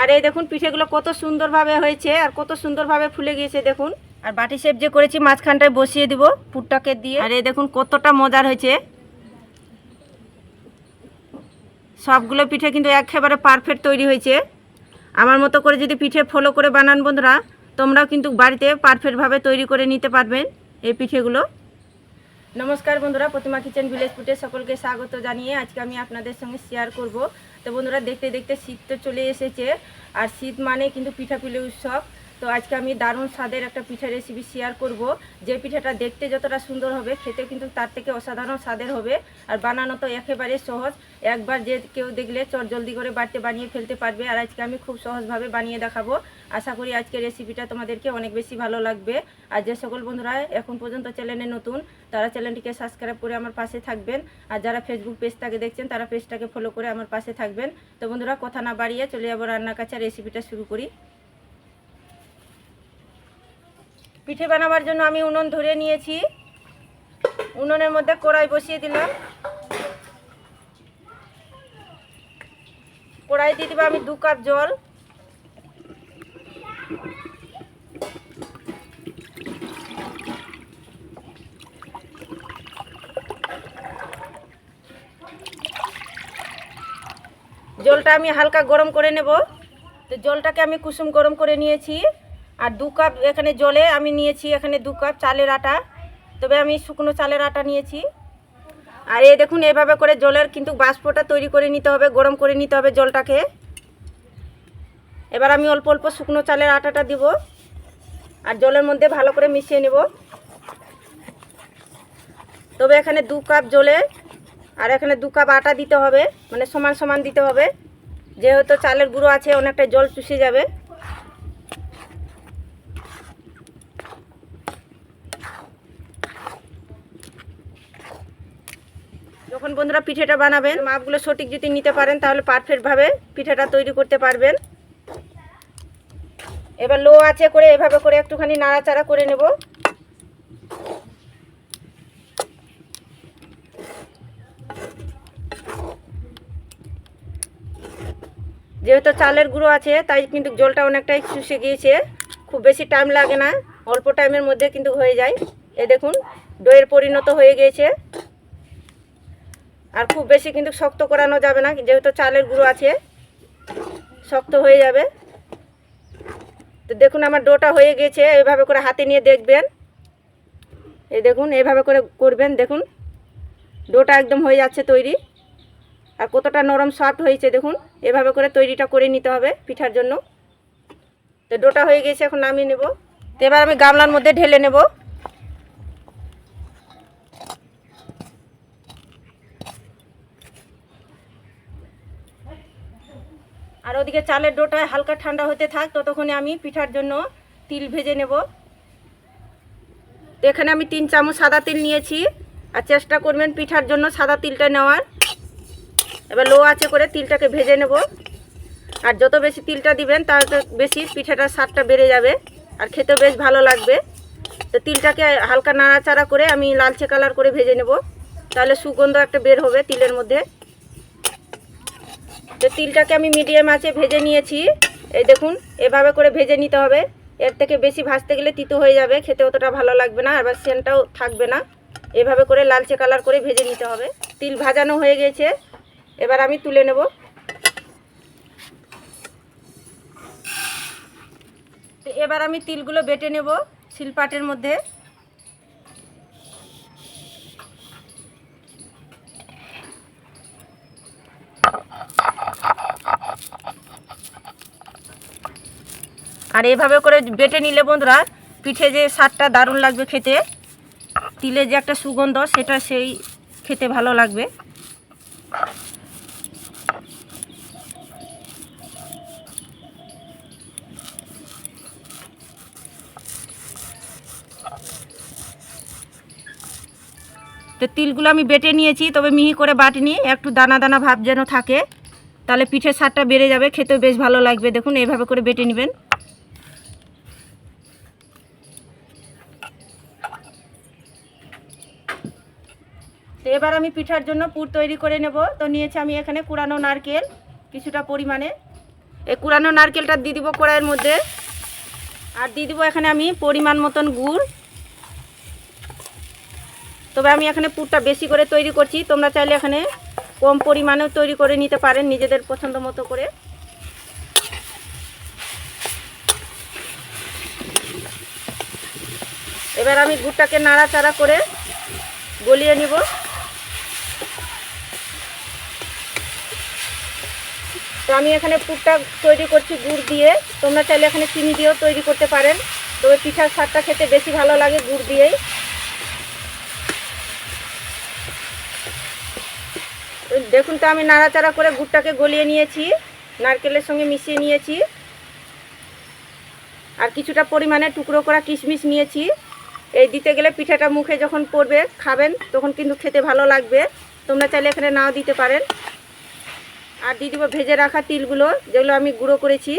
আর এই দেখুন, পিঠেগুলো কত সুন্দরভাবে হয়েছে আর কত সুন্দরভাবে ফুলে গিয়েছে, দেখুন। আর বাটি শেপ যে করেছি, মাঝখানটায় বসিয়ে দিব পুরটাকে দিয়ে। আর এই দেখুন, কতটা মজার হয়েছে। সবগুলো পিঠে কিন্তু একেবারে পারফেক্ট তৈরি হয়েছে। আমার মতো করে যদি পিঠে ফলো করে বানান বন্ধুরা, তোমরাও কিন্তু বাড়িতে পারফেক্টভাবে তৈরি করে নিতে পারবেন এই পিঠেগুলো। নমস্কার বন্ধুরা, প্রতিমা কিচেন ভিলেজ ফুটে সকলকে স্বাগত জানিয়ে আজকে আমি আপনাদের সঙ্গে শেয়ার করব। তো বন্ধুরা, দেখতে দেখতে শীত তো চলে এসেছে, আর শীত মানে কিন্তু পিঠাপুলি উৎসব। তো আজকে আমি দারুণ স্বাদের একটা পিঠা রেসিপি শেয়ার করব। যে পিঠাটা দেখতে যতটা সুন্দর হবে খেতে কিন্তু তার থেকে অসাধারণ স্বাদের হবে। আর বানানো তো একেবারে সহজ। একবার যে কেউ দেখলে চট জলদি করে বাড়িতে বানিয়ে ফেলতে পারবে। আর আজকে আমি খুব সহজভাবে বানিয়ে দেখাবো। আশা করি আজকে রেসিপিটা তোমাদেরকে অনেক বেশি ভালো লাগবে। আর যে সকল বন্ধুরা এখন পর্যন্ত চ্যানেলে নতুন, তারা চ্যানেলটিকে সাবস্ক্রাইব করে আমার পাশে থাকবেন। আর যারা ফেসবুক পেজটাকে দেখছেন, তারা পেজটাকে ফলো করে আমার পাশে থাকবেন। তো বন্ধুরা, কথা না বাড়িয়ে চলে যাব রান্নার কাছে। রেসিপিটা শুরু করি। পিঠে বানাবার জন্য আমি উনুন ধরে নিয়েছি। উনুনের মধ্যে কড়াই বসিয়ে দিলাম। কড়াই দিয়ে দিব আমি দু কাপ জল। জলটা আমি হালকা গরম করে নেব। তো জলটাকে আমি কুসুম গরম করে নিয়েছি। আর দু কাপ এখানে জলে আমি নিয়েছি এখানে দু কাপ চালের আটা। তবে আমি শুকনো চালের আটা নিয়েছি। আর এই দেখুন, এভাবে করে জলের কিন্তু বাষ্পটা তৈরি করে নিতে হবে, গরম করে নিতে হবে জলটাকে। এবার আমি অল্প অল্প শুকনো চালের আটাটা দিব আর জলের মধ্যে ভালো করে মিশিয়ে নেব। তবে এখানে দু কাপ জলে আর এখানে দু কাপ আটা দিতে হবে মানে সমান সমান দিতে হবে। যেহেতু চালের গুঁড়ো আছে, অনেকটা জল চুষে যাবে যখন বন্ধুরা পিঠেটা বানাবেন। মাপগুলো সঠিক যদি নিতে পারেন, তাহলে পারফেক্টভাবে পিঠেটা তৈরি করতে পারবেন। এবার লো আছে করে এভাবে করে একটুখানি নাড়াচাড়া করে নেব। যেহেতু চালের গুঁড়ো আছে, তাই কিন্তু জলটা অনেকটাই শুষে গিয়েছে। খুব বেশি টাইম লাগে না, অল্প টাইমের মধ্যে কিন্তু হয়ে যায়। এ দেখুন, দইয়ের পরিণত হয়ে গিয়েছে। আর খুব বেশি কিন্তু শক্ত করানো যাবে না, যেহেতু চালের গুঁড়ো আছে, শক্ত হয়ে যাবে। তো দেখুন আমার ডোটা হয়ে গেছে, এভাবে করে হাতে নিয়ে দেখবেন। এই দেখুন, এভাবে করে করবেন, দেখুন। ডোটা একদম হয়ে যাচ্ছে তৈরি। আর কতটা নরম সফট হয়েছে, দেখুন। এভাবে করে তৈরিটা করে নিতে হবে পিঠার জন্য। তো ডোটা হয়ে গেছে, এখন নামিয়ে নেব। তো এবার আমি গামলার মধ্যে ঢেলে নেব। আর ওদিকে চালের ডোটায় হালকা ঠান্ডা হতে থাক, ততক্ষণে আমি পিঠার জন্য তিল ভেজে নেব। তো এখানে আমি তিন চামচ সাদা তিল নিয়েছি, আর চেষ্টা করবেন পিঠার জন্য সাদা তিলটা নেওয়ার। এবার লো আছে করে তিলটাকে ভেজে নেব। আর যত বেশি তিলটা দিবেন তত বেশি পিঠাটার স্বাদটা বেড়ে যাবে, আর খেতেও বেশ ভালো লাগবে। তো তিলটাকে হালকা নাড়াচাড়া করে আমি লালচে কালার করে ভেজে নেব। তাহলে সুগন্ধ একটা বের হবে তিলের মধ্যে। তো তিলটাকে আমি মিডিয়াম আঁচে ভেজে নিয়েছি। এই দেখুন, এভাবে করে ভেজে নিতে হবে। এর থেকে বেশি ভাজতে গেলে তিতো হয়ে যাবে, খেতে অতটা ভালো লাগবে না আবার সেনটাও থাকবে না। এভাবে করে লালচে কালার করে ভেজে নিতে হবে। তিল ভাজানো হয়ে গেছে। এবার আমি তুলে নেব। এবার আমি তিলগুলো বেটে নেব শিলপাটের মধ্যে। আর এভাবে করে বেটে নিলে বন্ধুরা, পিঠে যে স্বাদটা দারুণ লাগবে খেতে তিলে যে একটা সুগন্ধ, সেটা সেই খেতে ভালো লাগবে। তো তিলগুলো আমি বেটে নিয়েছি, তবে মিহি করে বাটিনি, একটু দানা দানা ভাব যেন থাকে। তাহলে পিঠের স্বাদটা বেড়ে যাবে, খেতেও বেশ ভালো লাগবে। দেখুন, এইভাবে করে বেটে নেবেন। তো এবার আমি পিঠার জন্য পুর তৈরি করে নেব। তো নিয়েছি আমি এখানে কুড়ানো নারকেল, কিছুটা পরিমাণে। এই কুড়ানো নারকেলটা দিয়ে দিব কড়াইয়ের মধ্যে। আর দিয়ে দিব এখানে আমি পরিমাণ মতন গুড়। তবে আমি এখানে পুরটা বেশি করে তৈরি করছি। তোমরা চাইলে এখানে কম পরিমাণেও তৈরি করে নিতে পারেন নিজেদের পছন্দ মতো করে। এবার আমি গুড়টাকে নাড়াচাড়া করে গলিয়ে নিব। তো আমি এখানে পুরটা তৈরি করছি গুড় দিয়ে। তোমরা চাইলে এখানে চিনি দিয়েও তৈরি করতে পারেন। তবে পিঠার স্বাদটা খেতে বেশি ভালো লাগে গুড় দিয়েই। দেখুন তো, আমি নাড়াচাড়া করে গুড়টাকে গলিয়ে নিয়েছি, নারকেলের সঙ্গে মিশিয়ে নিয়েছি। আর কিছুটা পরিমাণে টুকরো করা কিশমিশ নিয়েছি। এই দিতে গেলে পিঠাটা মুখে যখন পড়বে, খাবেন, তখন কিন্তু খেতে ভালো লাগবে। তোমরা চাইলে এখানে নাও দিতে পারেন। আর দিয়ে দিব ভেজে রাখা তিলগুলো, যেগুলো আমি গুঁড়ো করেছি।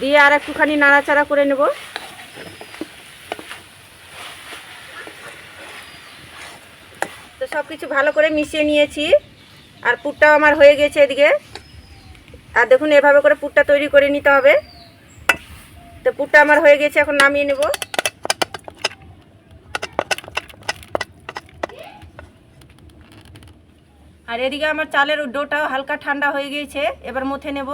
দিয়ে আর একটুখানি নাড়াচাড়া করে নেব। তো সব কিছু ভালো করে মিশিয়ে নিয়েছি। আর পুরটাও আমার হয়ে গেছে এদিকে। আর দেখুন, এভাবে করে পুরটা তৈরি করে নিতে হবে। তো পুরটা আমার হয়ে গেছে, এখন নামিয়ে নেব। আর এদিকে আমার চালের ডোটাও হালকা ঠান্ডা হয়ে গিয়েছে, এবার মুথে নেব।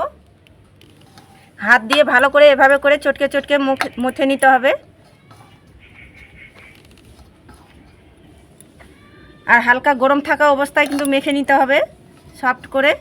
হাত দিয়ে ভালো করে এভাবে করে চটকে চটকে মুখ মুথে নিতে হবে। আর হালকা গরম থাকা অবস্থায় কিন্তু মেখে নিতে হবে সফট করে।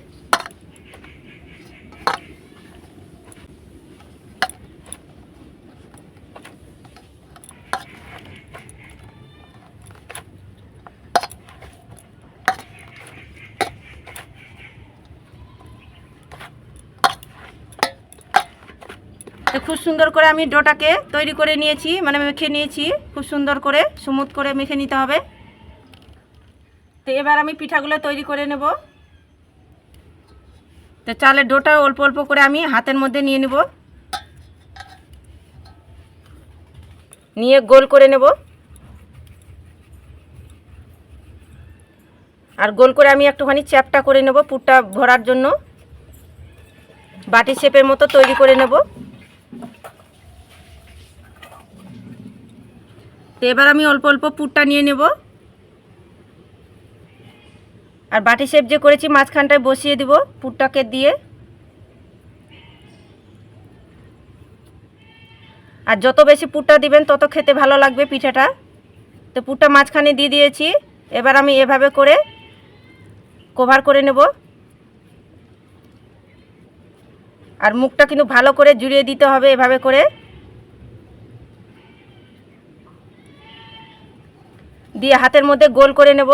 খুব সুন্দর করে আমি ডোটাকে তৈরি করে নিয়েছি মানে মেখে নিয়েছি, খুব সুন্দর করে সুমুদ করে মেখে নিতে হবে। তো এবার আমি পিঠাগুলো তৈরি করে নেব। তো চালের ডোটা অল্প অল্প করে আমি হাতের মধ্যে নিয়ে নেব। নিয়ে গোল করে নেব। আর গোল করে আমি একটুখানি চ্যাপটা করে নেব পুরটা ভরার জন্য। বাটি শেপের মতো তৈরি করে নেব। তো এবার আমি অল্প অল্প পুরটা নিয়ে নেব। আর বাটি শেপ যে করেছি, মাঝখানটায় বসিয়ে দিব পুরটাকে দিয়ে। আর যত বেশি পুরটা দিবেন, তত খেতে ভালো লাগবে পিঠাটা। তো পুরটা মাঝখানে দিয়ে দিয়েছি। এবার আমি এভাবে করে কভার করে নেব। আর মুখটা কিন্তু ভালো করে জুড়িয়ে দিতে হবে এভাবে করে। দিয়ে হাতের মধ্যে গোল করে নেব।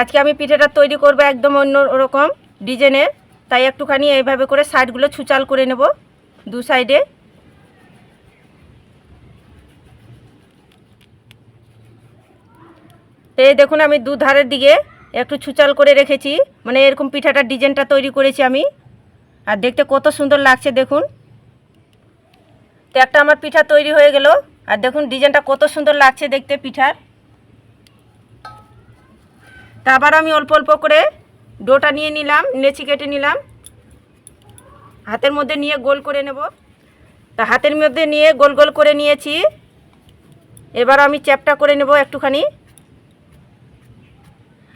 আজকে আমি পিঠাটা তৈরি করব একদম অন্য রকম ডিজাইনের তাই একটুখানি এইভাবে করে সাইডগুলো ছুচাল করে নেব দু সাইডে। এই দেখুন আমি দু ধারের দিকে একটু ছুচাল করে রেখেছি। মানে এরকম পিঠাটার ডিজাইনটা তৈরি করেছি আমি। আর দেখতে কত সুন্দর লাগছে দেখুন। তো একটা আমার পিঠা তৈরি হয়ে গেল। আর দেখুন ডিজাইনটা কত সুন্দর লাগছে দেখতে পিঠার। তা আবার আমি অল্প অল্প করে ডোটা নিয়ে নিলাম নেচি কেটে নিলাম। হাতের মধ্যে নিয়ে গোল করে নেব। তা হাতের মধ্যে নিয়ে গোল গোল করে নিয়েছি। এবার আমি চ্যাপটা করে নেব একটুখানি।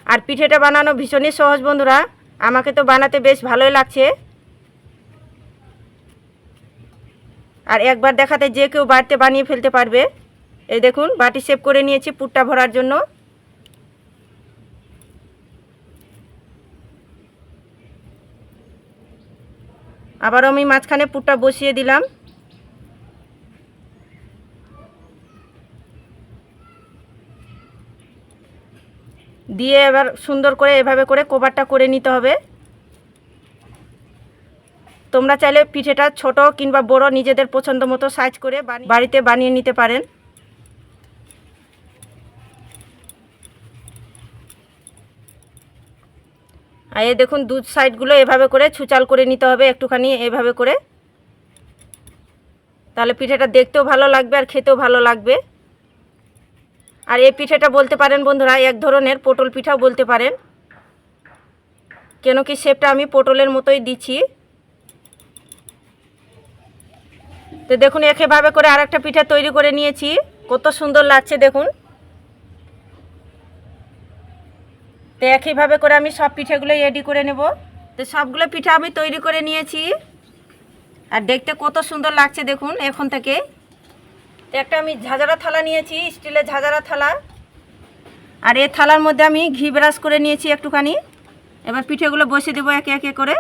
আর পিঠেটা বানানো ভীষণই সহজ বন্ধুরা, আমাকে তো বানাতে বেশ ভালোই লাগছে। আর একবার দেখাতে যে কেউ বাড়িতে বানিয়ে ফেলতে পারবে। এই দেখুন, বাটি শেপ করে নিয়েছি পুটটা ভরার জন্য। আবারও আমি মাঝখানে পুরটা বসিয়ে দিলাম। দিয়ে এবার সুন্দর করে এভাবে করে কভারটা করে নিতে হবে। তোমরা চাইলে পিঠেটা ছোট কিংবা বড় নিজেদের পছন্দ মতো সাইজ করে বাড়িতে বানিয়ে নিতে পারেন। আর এ দেখুন দুধ সাইডগুলো এভাবে করে ছুচাল করে নিতে হবে একটুখানি, এভাবে করে। তাহলে পিঠেটা দেখতেও ভালো লাগবে আর খেতেও ভালো লাগবে। আর এই পিঠেটা বলতে পারেন বন্ধুরা, এক ধরনের পটল পিঠাও বলতে পারেন। কেন কি শেপটা আমি পটলের মতোই দিচ্ছি। তো দেখুন, একেভাবে করে আর একটা পিঠা তৈরি করে নিয়েছি। কত সুন্দর লাগছে দেখুন। তো একইভাবে করে আমি সব পিঠেগুলো রেডি করে নেব। তো সবগুলো পিঠা আমি তৈরি করে নিয়েছি। আর দেখতে কত সুন্দর লাগছে দেখুন এখন থেকে। তো একটা আমি ঝাঁঝারা থালা নিয়েছি, স্টিলের ঝাঁঝারা থালা। আর এ থালার মধ্যে আমি ঘি ব্রাশ করে নিয়েছি একটুখানি। এবার পিঠেগুলো বসে দেবো একে একে করে।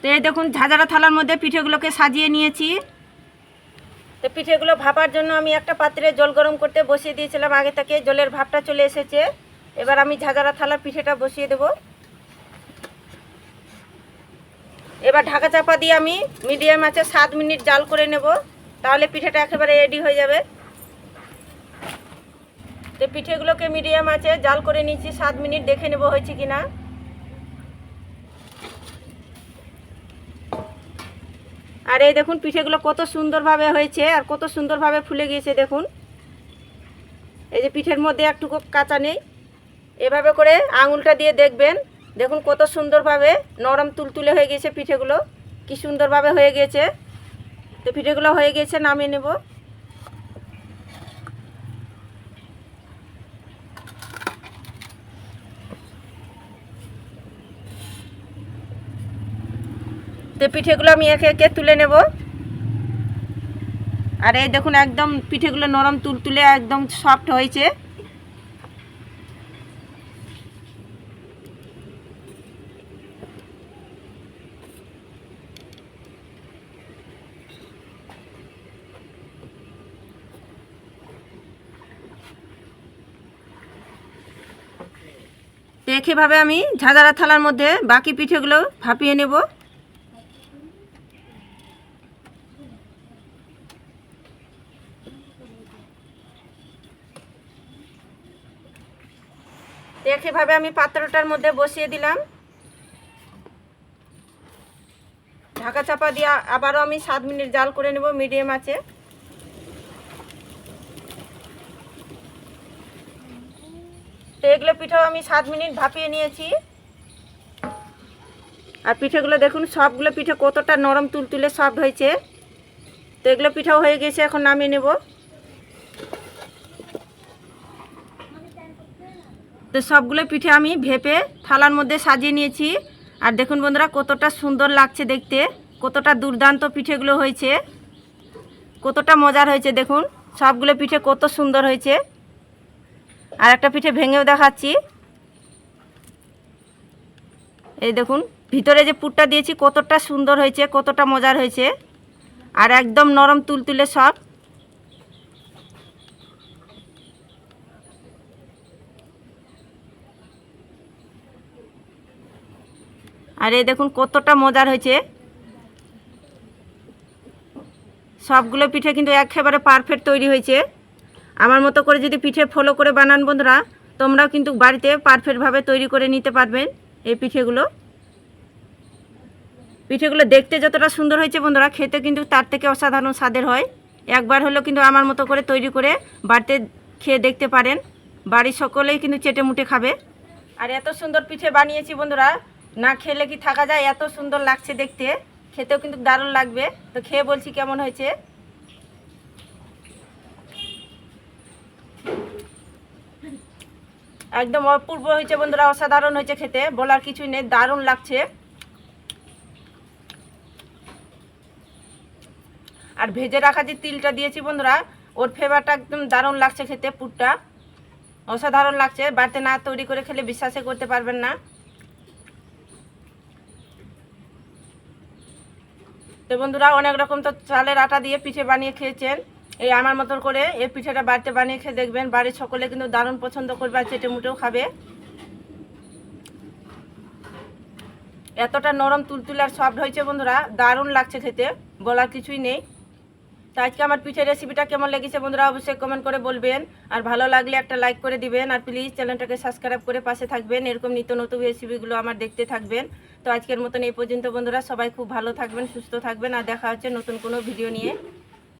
তো এই দেখুন ঝাঁঝরা থালার মধ্যে পিঠেগুলোকে সাজিয়ে নিয়েছি। তো পিঠেগুলো ভাপার জন্য আমি একটা পাত্রে জল গরম করতে বসিয়ে দিয়েছিলাম। আগে থেকে জলের ভাপটা চলে এসেছে। এবার আমি ঝাঁঝরা থালার পিঠেটা বসিয়ে দেব। এবার ঢাকা চাপা দিয়ে আমি মিডিয়াম আছে সাত মিনিট জাল করে নেব। তাহলে পিঠেটা একেবারে রেডি হয়ে যাবে। তো পিঠেগুলোকে মিডিয়াম আছে জাল করে নিচ্ছি সাত মিনিট দেখে নেব হয়েছে কি আর এই দেখুন পিঠেগুলো কত সুন্দরভাবে হয়েছে আর কত সুন্দরভাবে ফুলে গিয়েছে দেখুন। এই যে পিঠের মধ্যে একটুকু কাঁচা নেই। এভাবে করে আঙুলটা দিয়ে দেখবেন। দেখুন কত সুন্দরভাবে নরম তুলতুলে হয়ে গিয়েছে পিঠেগুলো। কি সুন্দরভাবে হয়ে গিয়েছে। তো পিঠেগুলো হয়ে গিয়েছে, নামিয়ে নেব। তো পিঠেগুলো আমি একে একে তুলে নেব। আর এই দেখুন একদম পিঠেগুলো নরম তুলতুলে একদম সফট হয়েছে। একইভাবে আমি ঝাঁঝারা থালার মধ্যে বাকি পিঠেগুলো ভাপিয়ে নেব। একইভাবে আমি পাত্রটার মধ্যে বসিয়ে দিলাম। ঢাকা চাপা দিয়ে আবারও আমি সাত মিনিট জাল করে নেব, মিডিয়াম আছে। তো এগুলো পিঠাও আমি সাত মিনিট ভাপিয়ে নিয়েছি। আর পিঠেগুলো দেখুন, সবগুলো পিঠে কতটা নরম তুলতুলে সফট হয়েছে। তো এগুলো পিঠাও হয়ে গেছে, এখন নামিয়ে নেব। তো সবগুলো পিঠে আমি ভেপে থালার মধ্যে সাজিয়ে নিয়েছি। আর দেখুন বন্ধুরা, কতটা সুন্দর লাগছে দেখতে, কতটা দুর্দান্ত পিঠেগুলো হয়েছে, কতটা মজার হয়েছে দেখুন, সবগুলো পিঠে কত সুন্দর হয়েছে। আর একটা পিঠে ভেঙেও দেখাচ্ছি। এই দেখুন, ভিতরে যে পুরটা দিয়েছি কতটা সুন্দর হয়েছে, কতটা মজার হয়েছে। আর একদম নরম তুলতুলে সব। আর এই দেখুন কতটা মজার হয়েছে। সবগুলো পিঠে কিন্তু একেবারে পারফেক্ট তৈরি হয়েছে। আমার মতো করে যদি পিঠে ফলো করে বানান বন্ধুরা, তোমরাও কিন্তু বাড়িতে পারফেক্টভাবে তৈরি করে নিতে পারবেন এই পিঠেগুলো। পিঠেগুলো দেখতে যতটা সুন্দর হয়েছে বন্ধুরা, খেতে কিন্তু তার থেকে অসাধারণ স্বাদের হয়। একবার হলেও কিন্তু আমার মতো করে তৈরি করে বাড়িতে খেয়ে দেখতে পারেন। বাড়ির সকলেই কিন্তু চেটে মুটে খাবে। আর এত সুন্দর পিঠে বানিয়েছি বন্ধুরা না খেলে কি থাকা যায়? এত সুন্দর লাগছে দেখতে। খেতেও কিন্তু দারুণ লাগবে। তো খেয়ে বলছি কেমন হয়েছে? একদম অপূর্ব হয়েছে বন্ধুরা, অসাধারণ হয়েছে খেতে। বলার কিছুই নেই, দারুণ লাগছে। আর ভেজে রাখা যে তিলটা দিয়েছি বন্ধুরা, ওর ফ্লেভারটা একদম দারুণ লাগছে খেতে, পুরটা। অসাধারণ লাগছে, বাড়িতে না তৈরি করে খেলে বিশ্বাসে করতে পারবেন না। তো বন্ধুরা, অনেক রকম তো চালের আটা দিয়ে পিঠে বানিয়ে খেয়েছেন। এই আমার মতন করে এই পিঠেটা বাড়িতে বানিয়ে খেয়ে দেখবেন। বাড়ির সকলে কিন্তু দারুণ পছন্দ করবে আর চেটে মুটেও খাবে। এতটা নরম, তুলতুল আর সফট হয়েছে বন্ধুরা। দারুণ লাগছে খেতে, বলার কিছুই নেই। তো আজকে আমার পিঠের রেসিপিটা কেমন লেগেছে বন্ধুরা অবশ্যই কমেন্ট করে বলবেন। আর ভালো লাগলে একটা লাইক করে দিবেন। আর প্লিজ চ্যানেলটাকে সাবস্ক্রাইব করে পাশে থাকবেন। এরকম নিত্য নতুন রেসিপিগুলো আমার দেখতে থাকবেন। তো আজকের মতন এই পর্যন্ত বন্ধুরা। সবাই খুব ভালো থাকবেন, সুস্থ থাকবেন। আর দেখা হচ্ছে নতুন কোনো ভিডিও নিয়ে।